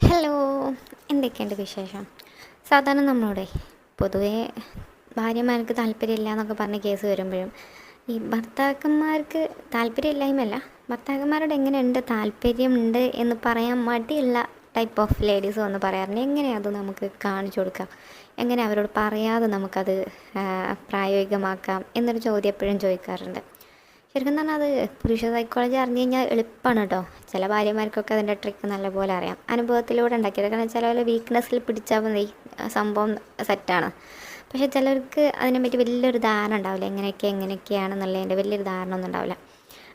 Hello എന്തൊക്കെയുണ്ട് വിശേഷം? സാധാരണ നമ്മളോടെ പൊതുവേ ഭാര്യമാർക്ക് താല്പര്യമില്ല എന്നൊക്കെ പറഞ്ഞ കേസ് വരുമ്പോഴും ഈ ഭർത്താക്കന്മാർക്ക് താല്പര്യമില്ലായ്മയല്ല. ഭർത്താക്കന്മാരോട് എങ്ങനെയുണ്ട്? താല്പര്യമുണ്ട് എന്ന് പറയാൻ മടിയുള്ള ടൈപ്പ് ഓഫ് ലേഡീസ് വന്ന് പറയാറുണ്ട്. എങ്ങനെയാണ് അത് നമുക്ക് കാണിച്ചു കൊടുക്കാം? എങ്ങനെ അവരോട് പറയാതെ നമുക്കത് പ്രായോഗികമാക്കാം എന്നൊരു ചോദ്യം എപ്പോഴും ചോദിക്കാറുണ്ട്. ശരിക്കും പറഞ്ഞാൽ അത് പുരുഷ സൈക്കോളജി അറിഞ്ഞു കഴിഞ്ഞാൽ എളുപ്പമാണ് കേട്ടോ ചില ഭാര്യമാർക്കൊക്കെ അതിന്റെ ട്രിക്ക് നല്ലപോലെ അറിയാം. അനുഭവത്തിലൂടെ ഉണ്ടാക്കിയത്. കാരണം ചില വീക്ക്നെസ്സിൽ പിടിച്ചാൽ മതി. സംഭവം സെറ്റാണ് പക്ഷേ ചിലർക്ക് അതിനെപ്പറ്റി വലിയൊരു ധാരണ ഉണ്ടാവില്ല. എങ്ങനെയൊക്കെ എങ്ങനെയൊക്കെയാണെന്നുള്ളതിന്റെ വലിയൊരു ധാരണ ഒന്നും ഉണ്ടാവില്ല.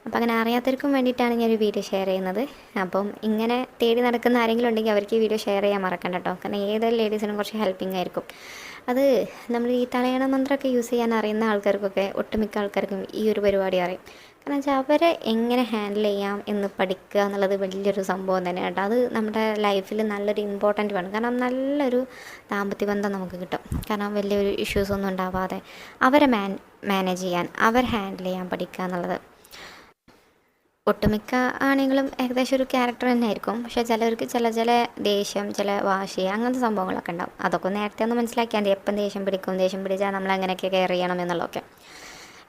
അപ്പോൾ അങ്ങനെ അറിയാത്തവർക്കും വേണ്ടിയിട്ടാണ് ഞാനൊരു വീഡിയോ ഷെയർ ചെയ്യുന്നത്. അപ്പം ഇങ്ങനെ തേടി നടക്കുന്ന ആരെങ്കിലും ഉണ്ടെങ്കിൽ അവർക്ക് ഈ വീഡിയോ ഷെയർ ചെയ്യാൻ മറക്കണ്ട കേട്ടോ കാരണം ഏതൊരു ലേഡീസിനും കുറച്ച് ഹെൽപ്പിംഗ് ആയിരിക്കും. അത് നമ്മൾ ഈ തലയണ മന്ത്രമൊക്കെ യൂസ് ചെയ്യാൻ അറിയുന്ന ആൾക്കാർക്കൊക്കെ ഒട്ടുമിക്ക ആൾക്കാർക്കും ഈ ഒരു പരിപാടി അറിയും. കാരണം വെച്ചാൽ അവരെ എങ്ങനെ ഹാൻഡിൽ ചെയ്യാം എന്ന് പഠിക്കുക എന്നുള്ളത് വലിയൊരു സംഭവം തന്നെയാണ് കേട്ടോ. അത് നമ്മുടെ ലൈഫിൽ നല്ലൊരു ഇമ്പോർട്ടന്റ് വേണം. കാരണം നല്ലൊരു ദാമ്പത്യ ബന്ധം നമുക്ക് കിട്ടും. കാരണം വലിയൊരു ഇഷ്യൂസ് ഒന്നും ഉണ്ടാവാതെ അവരെ മാൻ മാനേജ് ചെയ്യാൻ അവർ ഹാൻഡിൽ ചെയ്യാൻ പഠിക്കുക എന്നുള്ളത്. ഒട്ടുമിക്ക ആണെങ്കിലും ഏകദേശം ഒരു ക്യാരക്ടർ തന്നെ ആയിരിക്കും പക്ഷേ ചിലവർക്ക് ചില ചില ദേഷ്യം ചില വാശി അങ്ങനത്തെ സംഭവങ്ങളൊക്കെ ഉണ്ടാവും. അതൊക്കെ നേരത്തെ ഒന്ന് മനസ്സിലാക്കിയാൽ മതി. എപ്പം ദേഷ്യം പിടിക്കും? ദേഷ്യം പിടിച്ചാൽ നമ്മൾ എങ്ങനെയൊക്കെ കെയർ ചെയ്യണം എന്നുള്ളതൊക്കെ.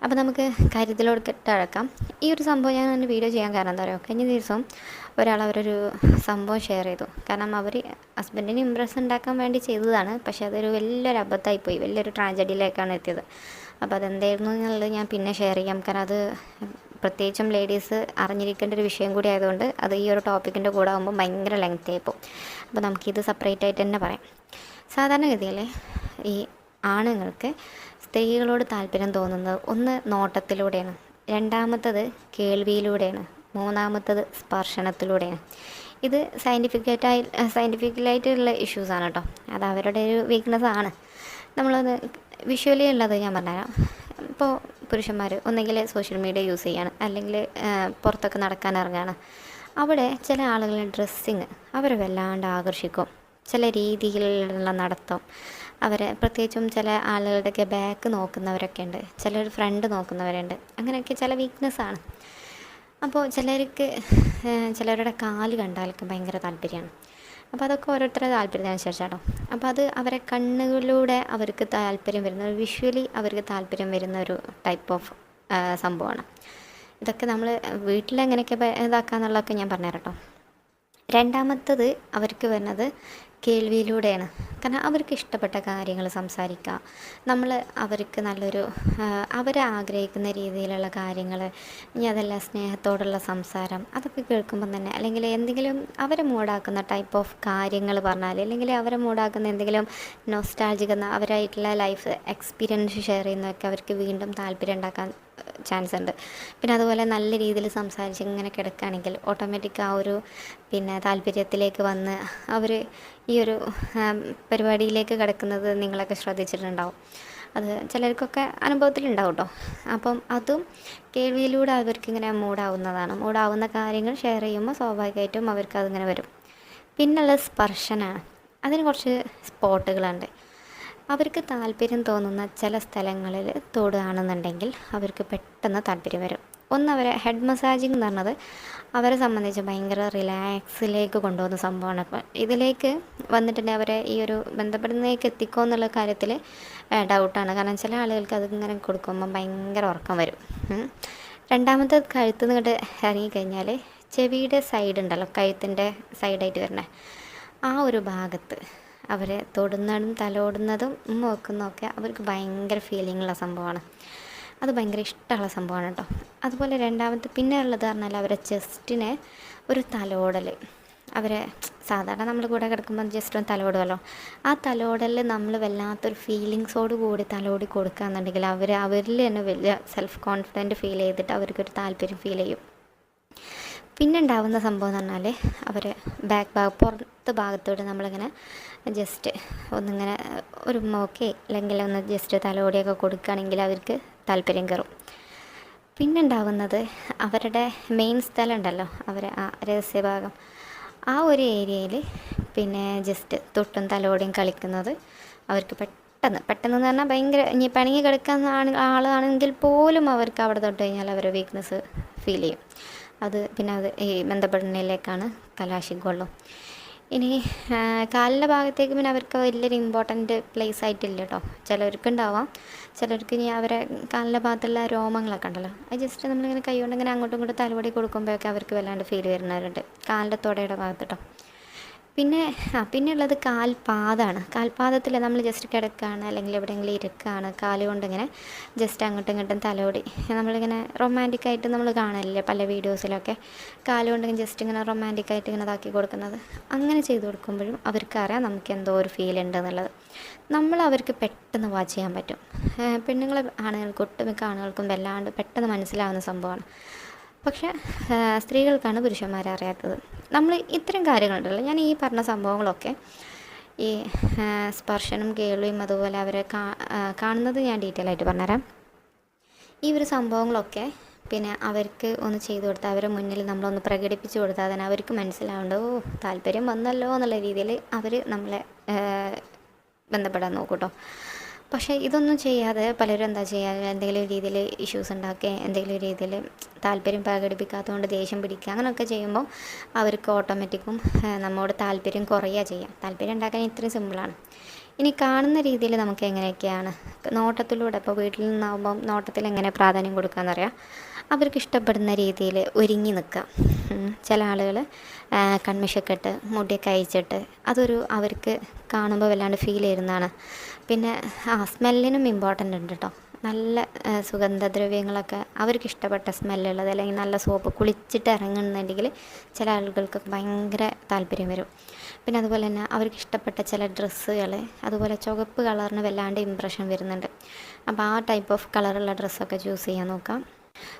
അപ്പോൾ നമുക്ക് കാര്യത്തിലോട്ട് അഴക്കാം ഈ ഒരു സംഭവം ഞാൻ എന്റെ വീഡിയോ ചെയ്യാൻ കാരണം എന്താ പറയുക? കഴിഞ്ഞ ദിവസം ഒരാൾ അവരൊരു സംഭവം ഷെയർ ചെയ്തു. കാരണം അവർ ഹസ്ബൻഡിന് ഇമ്പ്രസ് ഉണ്ടാക്കാൻ വേണ്ടി ചെയ്തതാണ്. പക്ഷേ അതൊരു വലിയൊരു അബദ്ധമായി പോയി വലിയൊരു ട്രാജഡിയിലേക്കാണ് എത്തിയത്. അപ്പോൾ അതെന്തായിരുന്നു എന്നുള്ളത് ഞാൻ പിന്നെ ഷെയർ ചെയ്യാം. കാരണം അത് പ്രത്യേകിച്ചും ലേഡീസ് അറിഞ്ഞിരിക്കേണ്ട ഒരു വിഷയം കൂടി ആയതുകൊണ്ട് അത് ഈ ഒരു ടോപ്പിക്കിന്റെ കൂടെ ആകുമ്പോൾ ഭയങ്കര ലെങ്ത് ആയിപ്പോൾ അപ്പോൾ നമുക്കിത് സെപ്പറേറ്റ് ആയിട്ട് തന്നെ പറയാം. സാധാരണഗതിയിൽ ഈ ആണുങ്ങൾക്ക് സ്ത്രീകളോട് താല്പര്യം തോന്നുന്നത് ഒന്ന് നോട്ടത്തിലൂടെയാണ്. രണ്ടാമത്തത് കേൾവിയിലൂടെയാണ്. മൂന്നാമത്തത് സ്പർശനത്തിലൂടെയാണ്. ഇത് സയന്റിഫിക്കായിട്ടായി സയന്റിഫിക്കലായിട്ടുള്ള ഇഷ്യൂസാണ് കേട്ടോ അത് അവരുടെ ഒരു വീക്ക്നെസ് ആണ്. നമ്മളത് വിഷ്വലി ഉള്ളത് ഞാൻ പറഞ്ഞുതരാം. ഇപ്പോൾ പുരുഷന്മാർ ഒന്നെങ്കിൽ സോഷ്യൽ മീഡിയ യൂസ് ചെയ്യാണ് അല്ലെങ്കിൽ പുറത്തൊക്കെ നടക്കാൻ ഇറങ്ങുകയാണ് അവിടെ ചില ആളുകളുടെ ഡ്രസ്സിങ് അവരെ വല്ലാണ്ട് ആകർഷിക്കും. ചില രീതിയിലുള്ള നടത്തം. അവരെ പ്രത്യേകിച്ചും ചില ആളുകളുടെയൊക്കെ ബാക്ക് നോക്കുന്നവരൊക്കെ ഉണ്ട്. ചിലർ ഫ്രണ്ട് നോക്കുന്നവരുണ്ട്. അങ്ങനെയൊക്കെ ചില വീക്ക്നെസ്സാണ് അപ്പോൾ ചിലർക്ക് ചിലരുടെ കാൽ കണ്ടാലൊക്കെ ഭയങ്കര താല്പര്യമാണ്. അപ്പോൾ അതൊക്കെ ഓരോരുത്തരുടെ താല്പര്യത്തിനനുസരിച്ചാട്ടോ അപ്പോൾ അത് അവരെ കണ്ണുകളിലൂടെ അവർക്ക് താല്പര്യം വരുന്ന വിഷ്വലി അവർക്ക് താല്പര്യം വരുന്ന ഒരു ടൈപ്പ് ഓഫ് സംഭവമാണ്. ഇതൊക്കെ നമ്മൾ വീട്ടിൽ വീട്ടിലെങ്ങനെയൊക്കെ ഇതാക്കുക ഇതാക്കാന്നുള്ളതൊക്കെ ഞാൻ പറഞ്ഞുതരാം കേട്ടോ. രണ്ടാമത്തത് അവർക്ക് വരുന്നത് കേൾവിയിലൂടെയാണ്. കാരണം അവർക്ക് ഇഷ്ടപ്പെട്ട കാര്യങ്ങൾ സംസാരിക്കുക നമ്മൾ അവർക്ക് നല്ലൊരു അവർ ആഗ്രഹിക്കുന്ന രീതിയിലുള്ള കാര്യങ്ങൾ ഇനി അതെല്ലാം സ്നേഹത്തോടുള്ള സംസാരം അതൊക്കെ കേൾക്കുമ്പം തന്നെ അല്ലെങ്കിൽ എന്തെങ്കിലും അവരെ മൂടാക്കുന്ന ടൈപ്പ് ഓഫ് കാര്യങ്ങൾ പറഞ്ഞാൽ അല്ലെങ്കിൽ അവരെ മൂടാക്കുന്ന എന്തെങ്കിലും നോസ്റ്റാൾജിക് എന്ന അവരായിട്ടുള്ള ലൈഫ് എക്സ്പീരിയൻസ് ഷെയർ ചെയ്യുന്നതൊക്കെ അവർക്ക് വീണ്ടും താല്പര്യം ഉണ്ടാക്കാൻ ചാൻസ് ഉണ്ട്. പിന്നെ അതുപോലെ നല്ല രീതിയിൽ സംസാരിച്ച് ഇങ്ങനെ കിടക്കുകയാണെങ്കിൽ ഓട്ടോമാറ്റിക് ആ ഒരു പിന്നെ താല്പര്യത്തിലേക്ക് വന്ന് അവർ ഈ ഒരു പരിപാടിയിലേക്ക് കിടക്കുന്നത് നിങ്ങളൊക്കെ ശ്രദ്ധിച്ചിട്ടുണ്ടാവും. അത് ചിലർക്കൊക്കെ അനുഭവത്തിലുണ്ടാവും കേട്ടോ അപ്പം അതും കേൾവിയിലൂടെ അവർക്ക് ഇങ്ങനെ മൂടാവുന്നതാണ്. മൂടാവുന്ന കാര്യങ്ങൾ ഷെയർ ചെയ്യുമ്പോൾ സ്വാഭാവികമായിട്ടും അവർക്ക് അതിങ്ങനെ വരും. പിന്നുള്ള സ്പർശനമാണ് അതിന് കുറച്ച് സ്പോട്ടുകളുണ്ട്. അവർക്ക് താല്പര്യം തോന്നുന്ന ചില സ്ഥലങ്ങളിൽ തൊടുകയാണെന്നുണ്ടെങ്കിൽ അവർക്ക് പെട്ടെന്ന് താല്പര്യം വരും. ഒന്ന് അവരെ ഹെഡ് മസാജിങ് എന്ന് പറഞ്ഞത് അവരെ സംബന്ധിച്ച് ഭയങ്കര റിലാക്സിലേക്ക് കൊണ്ടുപോകുന്ന സംഭവമാണ്. അപ്പം ഇതിലേക്ക് വന്നിട്ടുണ്ടെങ്കിൽ അവരെ ഈ ഒരു ബന്ധപ്പെടുന്നതിലേക്ക് എത്തിക്കുമോ എന്നുള്ള കാര്യത്തിൽ ഡൗട്ടാണ് കാരണം ചില ആളുകൾക്ക് അതിങ്ങനെ കൊടുക്കുമ്പോൾ ഭയങ്കര ഉറക്കം വരും. രണ്ടാമത്തെ കഴുത്ത് നിന്നിട്ട് ഇറങ്ങിക്കഴിഞ്ഞാൽ ചെവിയുടെ സൈഡ് ഉണ്ടല്ലോ കഴുത്തിന്റെ സൈഡായിട്ട് വരണേ. ആ ഒരു ഭാഗത്ത് അവരെ തൊടുന്നതും തലോടുന്നതും നോക്കുന്നതൊക്കെ അവർക്ക് ഭയങ്കര ഫീലിംഗ് ഉള്ള സംഭവമാണ്. അത് ഭയങ്കര ഇഷ്ടമുള്ള സംഭവമാണ് കേട്ടോ. അതുപോലെ രണ്ടാമത്തെ പിന്നെ ഉള്ളത് പറഞ്ഞാൽ അവരെ ചെസ്റ്റിനെ ഒരു തലോടൽ അവരെ സാധാരണ നമ്മൾ കൂടെ കിടക്കുമ്പോൾ ജസ്റ്റ് ഒന്ന് തലോടുമല്ലോ ആ തലോടലിൽ നമ്മൾ വല്ലാത്തൊരു ഫീലിങ്സോട് കൂടി തലോടി കൊടുക്കുകയെന്നുണ്ടെങ്കിൽ അവർ അവരിൽ തന്നെ വലിയ സെൽഫ് കോൺഫിഡന്റ് ഫീൽ ചെയ്തിട്ട് അവർക്കൊരു താല്പര്യം ഫീൽ ചെയ്യും. പിന്നെ ഉണ്ടാവുന്ന സംഭവം എന്ന് പറഞ്ഞാൽ അവർ ബാക്ക് ഭാഗം പുറത്ത് ഭാഗത്തോട്ട് നമ്മളിങ്ങനെ ജസ്റ്റ് ഒന്നിങ്ങനെ ഒരു മോക്കെ അല്ലെങ്കിൽ ഒന്ന് ജസ്റ്റ് തലോടിയൊക്കെ കൊടുക്കുകയാണെങ്കിൽ അവർക്ക് താല്പര്യം കയറും. പിന്നെ ഉണ്ടാവുന്നത് അവരുടെ മെയിൻ സ്ഥലം ഉണ്ടല്ലോ അവരെ ആ രഹസ്യഭാഗം. ആ ഒരു ഏരിയയിൽ പിന്നെ ജസ്റ്റ് തൊട്ടും തലോടിയും കളിക്കുന്നത് അവർക്ക് പെട്ടെന്ന്. പെട്ടെന്ന് എന്ന് പറഞ്ഞാൽ ഭയങ്കര ഇനി പണിങ്ങി കിടക്കുന്ന ആളാണെങ്കിൽ പോലും അവർക്ക് അവിടെ തൊട്ട് കഴിഞ്ഞാൽ അവരുടെ വീക്ക്നെസ് ഫീൽ ചെയ്യും. അത് പിന്നെ അത് ഈ ബന്ധപ്പെടുന്നതിലേക്കാണ് കലാശിക്കുള്ളൂ. ഇനി കാലിന്റെ ഭാഗത്തേക്ക് പിന്നെ അവർക്ക് വലിയൊരു ഇമ്പോർട്ടന്റ് പ്ലേസ് ആയിട്ടില്ല കേട്ടോ. ചിലർക്ക് ഉണ്ടാവാം ചിലർക്ക് ഇനി അവരെ കാലിന്റെ ഭാഗത്തുള്ള രോമങ്ങളൊക്കെ ഉണ്ടല്ലോ. അത് ജസ്റ്റ് നമ്മളിങ്ങനെ കൈ കൊണ്ടിങ്ങനെ അങ്ങോട്ടും ഇങ്ങോട്ടും തലവടി കൊടുക്കുമ്പോഴൊക്കെ അവർക്ക് വല്ലാണ്ട് ഫീൽ വരുന്നവരുണ്ട്. കാലിന്റെ തുടയുടെ ഭാഗത്ത് കേട്ടോ. പിന്നെ ആ പിന്നെ ഉള്ളത് കാൽപാദമാണ് കാൽപാദത്തിൽ നമ്മൾ ജസ്റ്റ് കിടക്കുകയാണ് അല്ലെങ്കിൽ എവിടെയെങ്കിലും ഇരിക്കുകയാണ് കാൽ കൊണ്ടിങ്ങനെ ജസ്റ്റ് അങ്ങോട്ടും ഇങ്ങോട്ടും തലോടി. നമ്മളിങ്ങനെ റൊമാന്റിക് ആയിട്ട് നമ്മൾ കാണലില്ലേ പല വീഡിയോസിലൊക്കെ? കാൽ കൊണ്ടിങ്ങനെ ജസ്റ്റ് ഇങ്ങനെ റൊമാന്റിക് ആയിട്ട് ഇങ്ങനെ ഇതാക്കി കൊടുക്കുന്നത്. അങ്ങനെ ചെയ്തു കൊടുക്കുമ്പോഴും അവർക്കറിയാം നമുക്ക് എന്തോ ഒരു ഫീൽ ഉണ്ട് എന്നുള്ളത്. നമ്മൾ അവർക്ക് പെട്ടെന്ന് വാച്ച് ചെയ്യാൻ പറ്റും. പെണ്ണുങ്ങളെ ആണുങ്ങൾക്ക് ഒട്ടുമിക്ക ആണുങ്ങൾക്കും വല്ലാണ്ട് പെട്ടെന്ന് മനസ്സിലാവുന്ന സംഭവമാണ്. പക്ഷേ സ്ത്രീകൾക്കാണ് പുരുഷന്മാരെ അറിയാത്തത്. നമ്മൾ ഇത്തരം കാര്യങ്ങളുണ്ടല്ലോ. ഞാൻ ഈ പറഞ്ഞ സംഭവങ്ങളൊക്കെ ഈ സ്പർശനം കേൾവിയും അതുപോലെ അവരെ കാണുന്നത് ഞാൻ ഡീറ്റെയിൽ ആയിട്ട് പറഞ്ഞുതരാം. ഈ ഒരു സംഭവങ്ങളൊക്കെ പിന്നെ അവർക്ക് ഒന്ന് ചെയ്തു കൊടുത്താൽ അവരെ മുന്നിൽ നമ്മളൊന്ന് പ്രകടിപ്പിച്ചു കൊടുത്താൽ തന്നെ അവർക്ക് മനസ്സിലാവേണ്ട ഓ താല്പര്യം വന്നല്ലോ എന്നുള്ള രീതിയിൽ അവർ നമ്മളെ ബന്ധപ്പെടാൻ നോക്കൂട്ടോ. പക്ഷേ ഇതൊന്നും ചെയ്യാതെ പലരും എന്താ ചെയ്യുക എന്തെങ്കിലും രീതിയിൽ ഇഷ്യൂസ് ഉണ്ടാക്കുക എന്തെങ്കിലും രീതിയിൽ താല്പര്യം പ്രകടിപ്പിക്കാത്തതുകൊണ്ട് ദേഷ്യം പിടിക്കുക അങ്ങനെയൊക്കെ ചെയ്യുമ്പോൾ അവർക്ക് ഓട്ടോമാറ്റിക്കും നമ്മോട് താല്പര്യം കുറയുക ചെയ്യാം. താല്പര്യം ഉണ്ടാക്കാൻ ഇത്രയും സിമ്പിളാണ് ഇനി കാണുന്ന രീതിയിൽ നമുക്ക് എങ്ങനെയൊക്കെയാണ്? നോട്ടത്തിലൂടെ ഇപ്പോൾ വീട്ടിൽ നിന്നാവുമ്പം നോട്ടത്തിൽ എങ്ങനെ പ്രാധാന്യം കൊടുക്കാമെന്നറിയാം അവർക്ക് ഇഷ്ടപ്പെടുന്ന രീതിയിൽ ഒരുങ്ങി നിൽക്കുക. ചില ആളുകൾ കൺമിഷക്കെട്ട് മുടിയൊക്കെ അയച്ചിട്ട് അതൊരു അവർക്ക് കാണുമ്പോൾ വല്ലാണ്ട് ഫീൽ ചെയ്യുന്നതാണ്. പിന്നെ ആ സ്മെല്ലിനും ഇമ്പോർട്ടന്റ് ഉണ്ട് കേട്ടോ നല്ല സുഗന്ധദ്രവ്യങ്ങളൊക്കെ അവർക്ക് ഇഷ്ടപ്പെട്ട സ്മെല്ലുള്ളത് അല്ലെങ്കിൽ നല്ല സോപ്പ് കുളിച്ചിട്ട് ഇറങ്ങുന്നുണ്ടെങ്കിൽ ചില ആളുകൾക്ക് ഭയങ്കര താല്പര്യം വരും. പിന്നെ അതുപോലെ തന്നെ അവർക്ക് ഇഷ്ടപ്പെട്ട ചില ഡ്രസ്സുകൾ അതുപോലെ ചുവപ്പ് കളറിന് വല്ലാണ്ട് ഇമ്പ്രഷൻ വരുന്നുണ്ട്. അപ്പോൾ ആ ടൈപ്പ് ഓഫ് കളറുള്ള ഡ്രസ്സൊക്കെ ചൂസ് ചെയ്യാൻ നോക്കാം.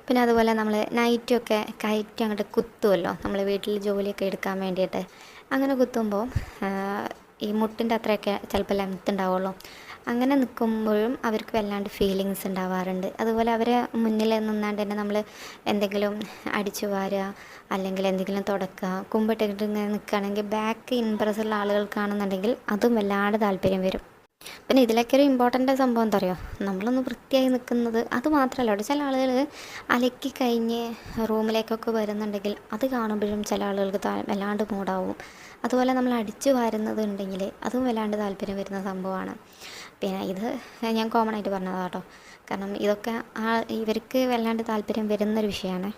പിന്നെ അതുപോലെ നമ്മൾ നൈറ്റൊക്കെ കയറ്റി അങ്ങോട്ട് കുത്തുമല്ലോ നമ്മൾ വീട്ടിൽ ജോലിയൊക്കെ എടുക്കാൻ വേണ്ടിയിട്ട്. അങ്ങനെ കുത്തുമ്പോൾ ഈ മുട്ടിന്റെ അത്രയൊക്കെ ചിലപ്പോൾ ലെങ്ത്ത് ഉണ്ടാവുള്ളൂ. അങ്ങനെ നിൽക്കുമ്പോഴും അവർക്ക് വല്ലാണ്ട് ഫീലിങ്സ് ഉണ്ടാവാറുണ്ട്. അതുപോലെ അവരെ മുന്നിൽ നിന്നാണ്ട് തന്നെ നമ്മൾ എന്തെങ്കിലും അടിച്ചു വാരുക അല്ലെങ്കിൽ എന്തെങ്കിലും തുടക്കുക കുമ്പിട്ടിട്ട് ഇങ്ങനെ നിൽക്കുകയാണെങ്കിൽ ബാക്ക് ഇൻപ്രസ് ആളുകൾക്കാണെന്നുണ്ടെങ്കിൽ അതും വല്ലാണ്ട് താല്പര്യം വരും. പിന്നെ ഇതിലൊക്കെ ഒരു ഇമ്പോർട്ടന്റ് സംഭവം എന്താ പറയുക നമ്മളൊന്ന് വൃത്തിയായി നിൽക്കുന്നത് അത് മാത്രമല്ല അവിടെ ചില ആളുകൾ അലക്കി കഴിഞ്ഞ് റൂമിലേക്കൊക്കെ വരുന്നുണ്ടെങ്കിൽ അത് കാണുമ്പോഴും ചില ആളുകൾക്ക് താ വല്ലാണ്ട് മൂടാവും. അതുപോലെ നമ്മൾ അടിച്ചു വാരുന്നത് ഉണ്ടെങ്കിൽ അതും വല്ലാണ്ട് താല്പര്യം വരുന്ന സംഭവമാണ്. പിന്നെ ഇത് ഞാൻ കോമൺ ആയിട്ട് പറഞ്ഞതാട്ടോ കാരണം ഇതൊക്കെ ആ ഇവർക്ക് വല്ലാണ്ട് താല്പര്യം വരുന്നൊരു വിഷയമാണ്.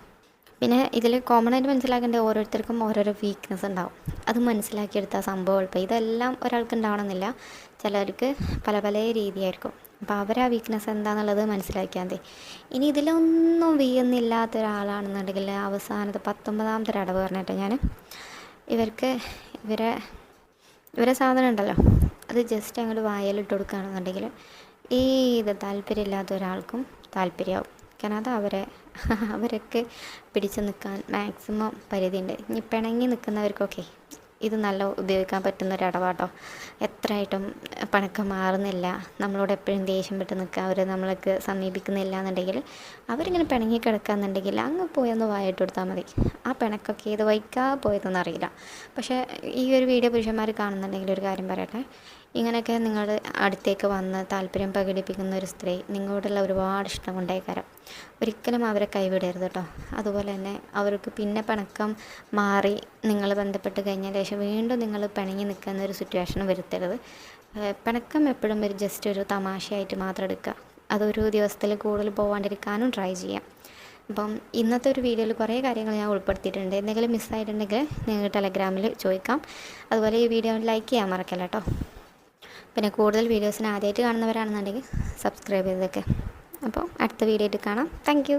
പിന്നെ ഇതിൽ കോമൺ ആയിട്ട് മനസ്സിലാക്കേണ്ട ഓരോരുത്തർക്കും ഓരോരോ വീക്ക്നെസ് ഉണ്ടാവും. അത് മനസ്സിലാക്കിയെടുത്ത സംഭവം എളുപ്പം ഇതെല്ലാം ഒരാൾക്ക് ഉണ്ടാവണമെന്നില്ല. ചിലർക്ക് പല പല രീതിയായിരിക്കും. അപ്പോൾ അവർ ആ വീക്ക്നെസ് എന്താണെന്നുള്ളത് മനസ്സിലാക്കിയാൽ മതി. ഇനി ഇതിലൊന്നും വീയുന്നില്ലാത്ത ഒരാളാണെന്നുണ്ടെങ്കിൽ അവസാനത്തെ പത്തൊമ്പതാമത്തെ ഒരു അടവ് പറഞ്ഞിട്ട് ഞാൻ ഇവർക്ക് ഇവരെ ഇവരെ സാധനം ഉണ്ടല്ലോ. അത് ജസ്റ്റ് അങ്ങോട്ട് വായലിട്ട് കൊടുക്കുകയാണെന്നുണ്ടെങ്കിൽ ഏത് താല്പര്യമില്ലാത്ത ഒരാൾക്കും താല്പര്യമാവും. കാരണം അത് അവരെ അവരൊക്കെ പിടിച്ചു നിൽക്കാൻ മാക്സിമം പരിധിയുണ്ട്. ഇനി പിണങ്ങി നിൽക്കുന്നവർക്കൊക്കെ ഇത് നല്ല ഉപയോഗിക്കാൻ പറ്റുന്ന ഒരു അടവാട്ടോ. എത്രയായിട്ടും പണക്കം മാറുന്നില്ല. നമ്മളോട് എപ്പോഴും ദേഷ്യം പെട്ട് നിൽക്കുക. അവർ നമ്മൾക്ക് സമീപിക്കുന്നില്ല എന്നുണ്ടെങ്കിൽ അവരിങ്ങനെ പിണങ്ങി കിടക്കുകയെന്നുണ്ടെങ്കിൽ അങ്ങ് പോയൊന്ന് വായിട്ട് കൊടുത്താൽ മതി. ആ പിണക്കൊക്കെ ഏത് വൈക്കാ പോയതെന്നറിയില്ല പക്ഷേ ഈ ഒരു വീഡിയോ പുരുഷന്മാർ കാണുന്നുണ്ടെങ്കിൽ ഒരു കാര്യം പറയട്ടെ. ഇങ്ങനെയൊക്കെ നിങ്ങളുടെ അടുത്തേക്ക് വന്ന് താല്പര്യം പ്രകടിപ്പിക്കുന്ന ഒരു സ്ത്രീ നിങ്ങളോടുള്ള ഒരുപാട് ഇഷ്ടം കൊണ്ടേക്കാരം ഒരിക്കലും അവരെ കൈവിടരുത് കേട്ടോ അതുപോലെ തന്നെ അവർക്ക് പിന്നെ പിണക്കം മാറി നിങ്ങൾ ബന്ധപ്പെട്ട് കഴിഞ്ഞാൽ ശേഷം വീണ്ടും നിങ്ങൾ പിണങ്ങി നിൽക്കുന്ന ഒരു സിറ്റുവേഷൻ വരുത്തരുത്. പിണക്കം എപ്പോഴും ഒരു ജസ്റ്റ് ഒരു തമാശയായിട്ട് മാത്രം എടുക്കുക അതൊരു ദിവസത്തിൽ കൂടുതൽ പോകാണ്ടിരിക്കാനും ട്രൈ ചെയ്യാം. അപ്പം ഇന്നത്തെ ഒരു വീഡിയോയിൽ കുറേ കാര്യങ്ങൾ ഞാൻ ഉൾപ്പെടുത്തിയിട്ടുണ്ട്. എന്തെങ്കിലും മിസ്സായിട്ടുണ്ടെങ്കിൽ നിങ്ങൾ ടെലഗ്രാമിൽ ചോദിക്കാം. അതുപോലെ ഈ വീഡിയോ ലൈക്ക് ചെയ്യാൻ മറക്കല്ല കേട്ടോ പിന്നെ കൂടുതൽ വീഡിയോസിന് ആദ്യമായിട്ട് കാണുന്നവരാണെന്നുണ്ടെങ്കിൽ സബ്സ്ക്രൈബ് ചെയ്തൊക്കെ അപ്പോൾ അടുത്ത വീഡിയോ ആയിട്ട് കാണാം. താങ്ക്